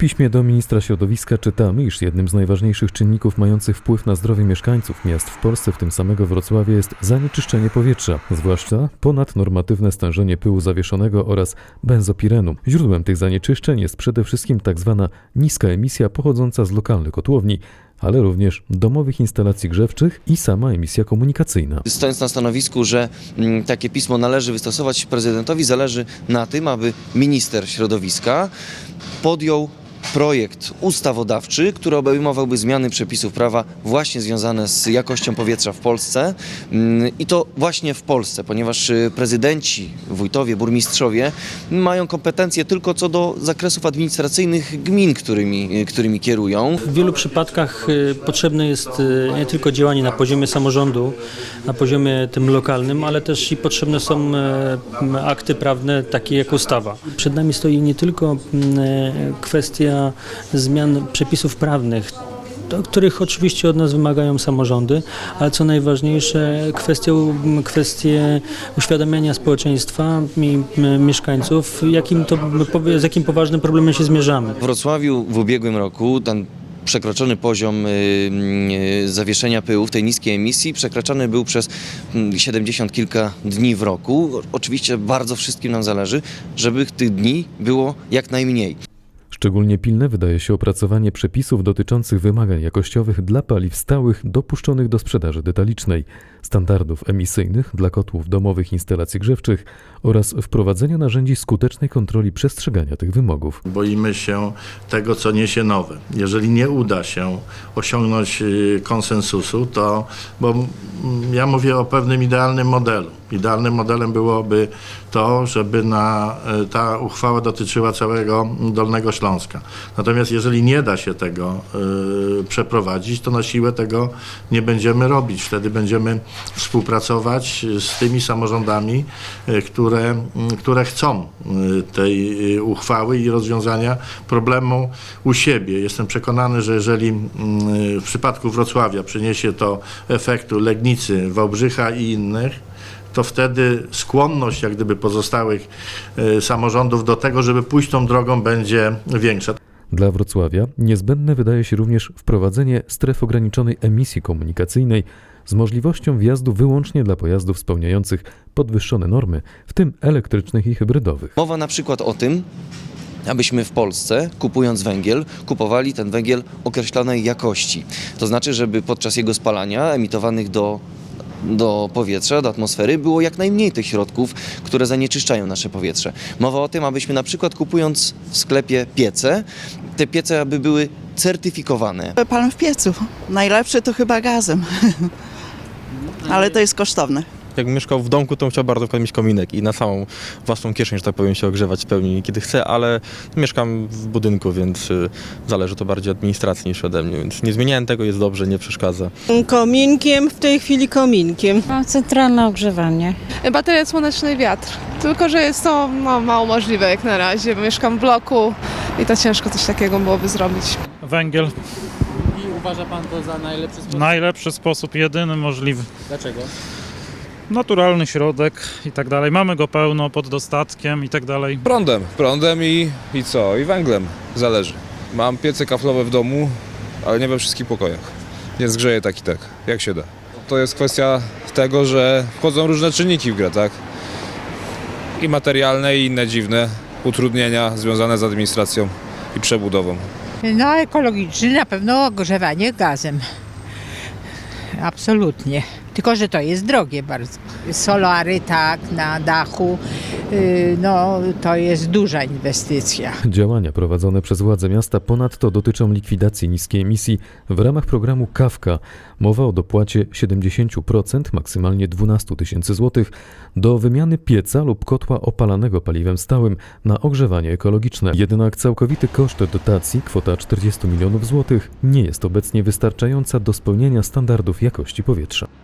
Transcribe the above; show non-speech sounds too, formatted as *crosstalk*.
piśmie do ministra środowiska czytamy, iż jednym z najważniejszych czynników mających wpływ na zdrowie mieszkańców miast w Polsce, w tym samego Wrocławia, jest zanieczyszczenie powietrza, zwłaszcza ponadnormatywne stężenie pyłu zawieszonego oraz benzopirenu. Źródłem tych zanieczyszczeń jest przede wszystkim tak zwana niska emisja pochodząca z lokalnych kotłowni, ale również domowych instalacji grzewczych i sama emisja komunikacyjna. Stojąc na stanowisku, że mm, takie pismo należy wystosować prezydentowi, zależy na tym, aby minister środowiska podjął projekt ustawodawczy, który obejmowałby zmiany przepisów prawa właśnie związane z jakością powietrza w Polsce Mm, i to właśnie w Polsce, ponieważ y, prezydenci, wójtowie, burmistrzowie mają kompetencje tylko co do zakresów administracyjnych gmin, którymi, y, którymi kierują. W wielu przypadkach y, potrzebne jest nie tylko działanie na poziomie samorządu, na poziomie tym lokalnym, ale też i potrzebne są akty prawne takie jak ustawa. Przed nami stoi nie tylko m, e, kwestia zmian przepisów prawnych, do których oczywiście od nas wymagają samorządy, ale co najważniejsze kwestie, kwestie uświadamiania społeczeństwa i mieszkańców, jakim to, z jakim poważnym problemem się zmierzamy. W Wrocławiu w ubiegłym roku ten przekroczony poziom y, y, zawieszenia pyłu w tej niskiej emisji przekraczany był przez mm, 70 kilka dni w roku. Oczywiście bardzo wszystkim nam zależy, żeby tych dni było jak najmniej. Szczególnie pilne wydaje się opracowanie przepisów dotyczących wymagań jakościowych dla paliw stałych dopuszczonych do sprzedaży detalicznej, standardów emisyjnych dla kotłów domowych instalacji grzewczych oraz wprowadzenia narzędzi skutecznej kontroli przestrzegania tych wymogów. Boimy się tego, co niesie nowe. Jeżeli nie uda się osiągnąć y, konsensusu, to, bo mm, ja mówię o pewnym idealnym modelu. Idealnym modelem byłoby to, żeby na, y, ta uchwała dotyczyła całego Dolnego Śląska. Natomiast jeżeli nie da się tego y, przeprowadzić, to na siłę tego nie będziemy robić. Wtedy będziemy współpracować z tymi samorządami, y, które, które chcą y, tej y, uchwały i rozwiązania problemu u siebie. Jestem przekonany, że jeżeli w przypadku Wrocławia przyniesie to efektu Legnicy, Wałbrzycha i innych, to wtedy skłonność jak gdyby pozostałych samorządów do tego, żeby pójść tą drogą będzie większa. Dla Wrocławia niezbędne wydaje się również wprowadzenie stref ograniczonej emisji komunikacyjnej z możliwością wjazdu wyłącznie dla pojazdów spełniających podwyższone normy, w tym elektrycznych i hybrydowych. Mowa na przykład o tym, abyśmy w Polsce, kupując węgiel, kupowali ten węgiel określonej jakości. To znaczy, żeby podczas jego spalania emitowanych do do powietrza, do atmosfery było jak najmniej tych środków, które zanieczyszczają nasze powietrze. Mowa o tym, abyśmy na przykład kupując w sklepie piece, te piece aby były certyfikowane. Palam w piecu. Najlepszy to chyba gazem. *laughs* Ale to jest kosztowne. Jakbym mieszkał w domku, to bym chciał bardzo mieć kominek i na samą własną kieszeń, że tak powiem, się ogrzewać w pełni kiedy chcę, ale mieszkam w budynku, więc y, zależy to bardziej od administracji niż ode mnie, więc nie zmieniałem tego, jest dobrze, nie przeszkadza. Kominkiem, w tej chwili kominkiem. Mam centralne ogrzewanie. Bateria słoneczna i wiatr. Tylko, że jest to no, mało możliwe jak na razie. Mieszkam w bloku i to ciężko coś takiego byłoby zrobić. Węgiel. I uważa pan to za najlepszy sposób? Najlepszy sposób, jedyny możliwy. Dlaczego? Naturalny środek i tak dalej. Mamy go pełno pod dostatkiem i tak dalej. Prądem, prądem i, i co? I węglem. Zależy. Mam piece kaflowe w domu, ale nie we wszystkich pokojach. Więc grzeję tak i tak, jak się da. To jest kwestia tego, że wchodzą różne czynniki w grę, tak? I materialne, i inne dziwne utrudnienia związane z administracją i przebudową. No ekologiczny na pewno ogrzewanie gazem. Absolutnie. Tylko, że to jest drogie bardzo. Solary tak, na dachu, no to jest duża inwestycja. Działania prowadzone przez władze miasta ponadto dotyczą likwidacji niskiej emisji w ramach programu KAWKA. Mowa o dopłacie 70%, maksymalnie 12 tysięcy złotych, do wymiany pieca lub kotła opalanego paliwem stałym na ogrzewanie ekologiczne. Jednak całkowity koszt dotacji, kwota 40 milionów złotych, nie jest obecnie wystarczająca do spełnienia standardów jakości powietrza.